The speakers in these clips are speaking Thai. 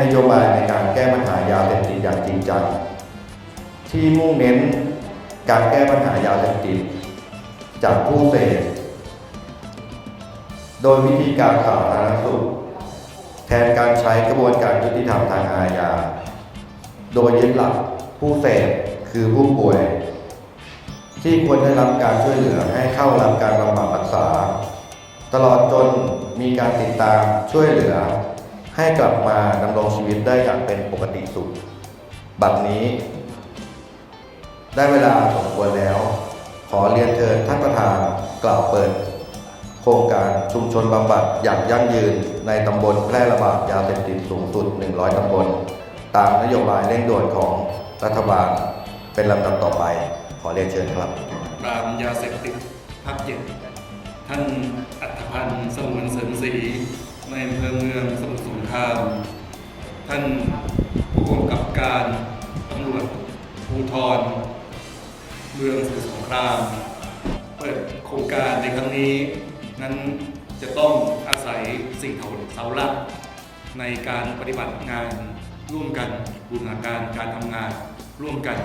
นโยบายในการแก้ปัญหายาเสพติดอย่างจริงจังที่มุ่งเน้นการแก้ปัญหายาเสพติดจากผู้เสพโดยวิธีการสาธารณสุข แทนการใช้กระบวนการยุติธรรมทางอาญา โดยยึดหลักผู้เสพคือผู้ป่วย ที่ควรได้รับการช่วยเหลือให้เข้ารับการบำบัดรักษา ตลอดจนมีการติดตามช่วยเหลือ ให้กลับมาดำรงชีวิตได้อย่างเป็นปกติสุข บัดนี้ ได้เวลาสมควรแล้ว ขอเรียนเชิญท่านประธานกล่าวเปิด โครงการชุมชนบำบัดอย่างยั่งยืนในตำบลแพร่ระบาดยาเสพติดสูงสุด 100 ตำบล ตามนโยบายเร่งด่วนของรัฐบาลเป็นลำดับต่อไป ขอเรียนเชิญครับปราบยาเสพติดภาคเจ็ดท่านอัธ พันธ์สงวนเสริมศรีในอำเภอเมืองสมุทรสงคราม ท่านผู้กำกับการตำรวจภูธรเมืองสมุทรสงคราม เปิดโครงการในครั้งนี้ นั้นจะต้องอาศัยสิ่งเสาหลักในการปฏิบัติงานร่วมกันบูรณาการการทำงานร่วมกัน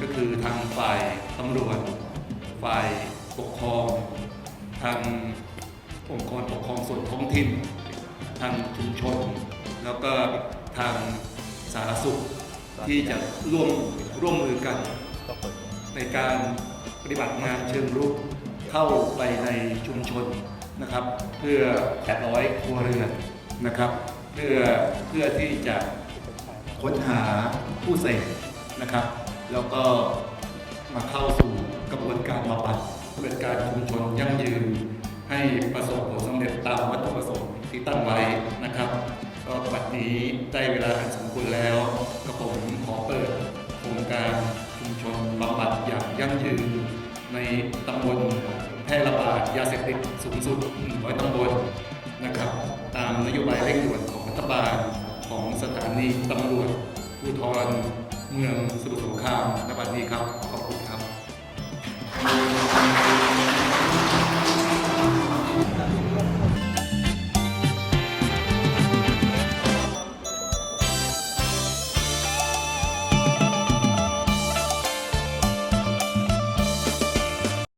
ก็คือทางฝ่ายตำรวจ ฝ่ายปกครอง ทาง องค์กรปกครองส่วนท้องถิ่น ทางชุมชน แล้วก็ทางสาธารณสุขที่จะร่วมร่วมมือกัน ในการปฏิบัติงานเชิงรุกเข้าไปในชุมชนนะครับ เพื่อ 800 ครัวเรือนนะครับ เพื่อเพื่อที่จะค้นหาผู้เสพนะครับ แล้วก็มาเข้าสู่กระบวนการบำบัดเป็นการชุมชนยั่งยืน ประสบผลสำเร็จตามวัตถุประสงค์ที่ตั้งไว้นะครับก็บัดนี้ได้เวลาอันสมควรแล้วก็ผมขอเปิดโครงการชุมชนบำบัดอย่างยั่งยืน ในตำบลแพร่ระบาดยาเสพติดสูงสุด100ตำบลนะครับตามนโยบายเร่งด่วนของรัฐบาลของสถานีตำรวจภูธรเมืองสมุทรสงครามณบัดนี้ครับ ขอบคุณครับ